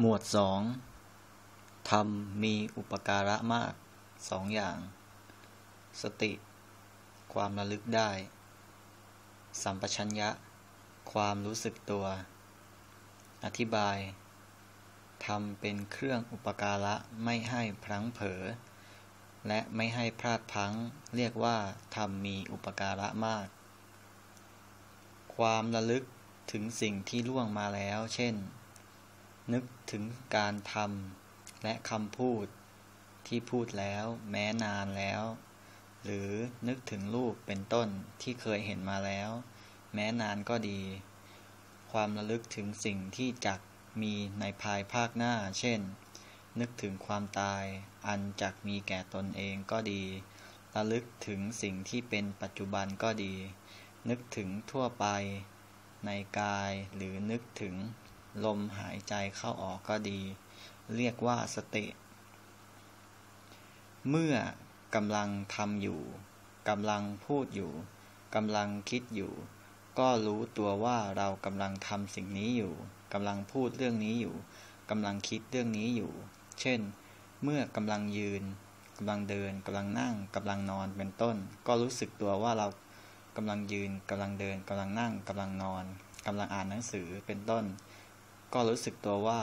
หมวดสองธรรมมีอุปการะมากสองอย่าง สติ ความระลึกได้ สัมปชัญญะ ความรู้สึกตัว อธิบายธรรมเป็นเครื่องอุปการะไม่ให้พลังเผลอและไม่ให้พลาดพลั้งเรียกว่าธรรมมีอุปการะมาก ความระลึกถึงสิ่งที่ล่วงมาแล้ว เช่น นึกถึงการทำและคำพูดที่พูดแล้วแม้นานแล้ว หรือนึกถึงรูปเป็นต้นที่เคยเห็นมาแล้ว แม้นานก็ดี ความระลึกถึงสิ่งที่จักมีในภายภาคหน้า เช่น นึกถึงความตาย อันจักมีแก่ตนเองก็ดี ระลึกถึงสิ่งที่เป็นปัจจุบันก็ดี นึกถึงทั่วไปในกายหรือนึกถึง ลมหายใจเข้าออกก็ดี เรียกว่าสติ เมื่อกำลังทำอยู่กำลังพูดอยู่กำลังคิดอยู่ ก็รู้ตัวว่าเรากำลังทำสิ่งนี้อยู่กำลังพูดเรื่องนี้อยู่กำลังคิดเรื่องนี้อยู่ เช่น เมื่อกำลังยืนกำลังเดินกำลังนั่งกำลังนอนเป็นต้น ก็รู้สึกตัวว่าเรากำลังยืนกำลังเดินกำลังนั่งกำลังนอนกำลังอ่านหนังสือเป็นต้น ก็รู้สึกตัวว่า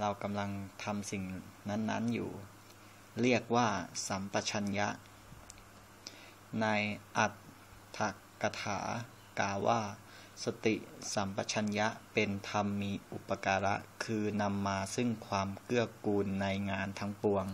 เรากำลังทำสิ่งนั้น ๆ อยู่ เรียกว่า สัมปชัญญะ ในอัตถกถากาว่า สติสัมปชัญญะเป็นธรรมมีอุปการะ คือนำมาซึ่งความเกื้อกูลในงานทั้งปวง